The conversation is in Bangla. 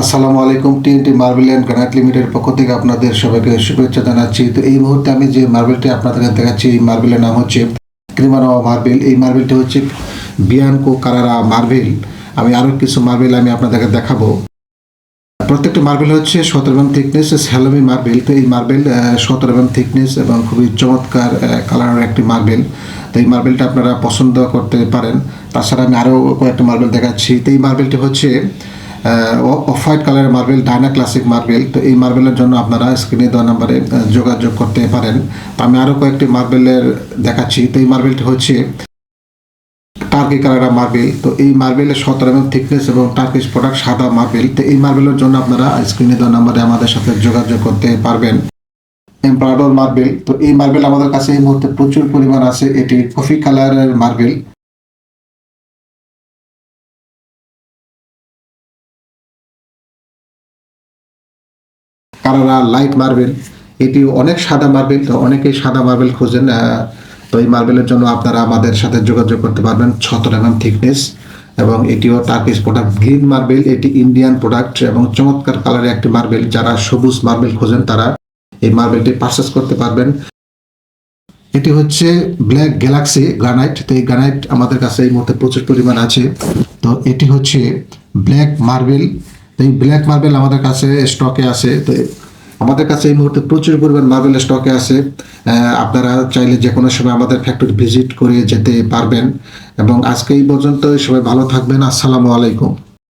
আসসালামু আলাইকুম, টিএনটি মার্বেল অ্যান্ড গ্রানাইট লিমিটেডের পক্ষ থেকে আপনাদের সবাইকে শুভেচ্ছা জানাচ্ছি। তো এই মুহূর্তে আমি যে মার্বেলটি আপনাদেরকে দেখাচ্ছি, এই মার্বেলের নাম হচ্ছে ক্রিমানো মার্বেল। এই মার্বেলটি হচ্ছে বিয়ানকো কারারা মার্বেল। আমি আরও কিছু মার্বেল আমি আপনাদেরকে দেখাবো। প্রত্যেকটা মার্বেল হচ্ছে সতেরো এম থিকনেস স্যালোমি মার্বেল। তো এই মার্বেল সতেরো এম থিকনেস এবং খুবই চমৎকার কালারের একটি মার্বেল। তো এই মার্বেলটা আপনারা পছন্দ করতে পারেন। তাছাড়া আমি আরও কয়েকটা মার্বেল দেখাচ্ছি। তো এই মার্বেলটি হচ্ছে অফ হোয়াইট কালারের মার্বেল, ডায়না ক্লাসিক মার্বেল। তো এই মার্বেলের জন্য আপনারা স্ক্রিনে দেওয়া নাম্বারে যোগাযোগ করতে পারেন। আমি আরও কয়েকটি মার্বেলের দেখাচ্ছি। তো এই মার্বেলটি হচ্ছে টার্কি কালারা মার্বেল। তো এই মার্বেলের সতেরো এম থিকনেস এবং টার্কিশ প্রোডাক্ট সাদা মার্বেল। তো এই মার্বেলের জন্য আপনারা স্ক্রিনে দেওয়া নাম্বারে আমাদের সাথে যোগাযোগ করতে পারবেন। এমপ্রাডোর মার্বেল তো এই মার্বেল আমাদের কাছে এই মুহূর্তে প্রচুর পরিমাণ আছে। এটি কফি কালারের মার্বেল কারারা লাইট মার্বেল এটি অনেক সাদা মার্বেল তো অনেকেই সাদা মার্বেল খোঁজেন তো এই মার্বেলের জন্য আপনারা আমাদের সাথে যোগাযোগ করতে পারবেন সতেরো এম থিকনেস এবং এটিও টার্কিশ প্রোডাক্ট গ্রিন মার্বেল এটি ইন্ডিয়ান প্রোডাক্ট এবং চমৎকার কালারের একটি মার্বেল যারা সবুজ মার্বেল খোঁজেন, তারা এই মার্বেলটি পারচেস করতে পারবেন। এটি হচ্ছে ব্ল্যাক গ্যালাক্সি গ্রানাইট তো এই গ্রানাইট আমাদের কাছে এই মুহূর্তে প্রচুর পরিমাণ আছে। তো এটি হচ্ছে ব্ল্যাক মার্বেল তো এই ব্ল্যাক মার্বেল আমাদের কাছে স্টকে আছে। তো আমাদের কাছে এই মুহূর্তে প্রচুর পরিমাণ মার্বেল স্টকে আছে। আপনারা চাইলে যে কোনো সময় আমাদের ফ্যাক্টরি ভিজিট করে যেতে পারবেন। এবং আজকে এই পর্যন্ত সবাই ভালো থাকবেন। আসসালামু আলাইকুম।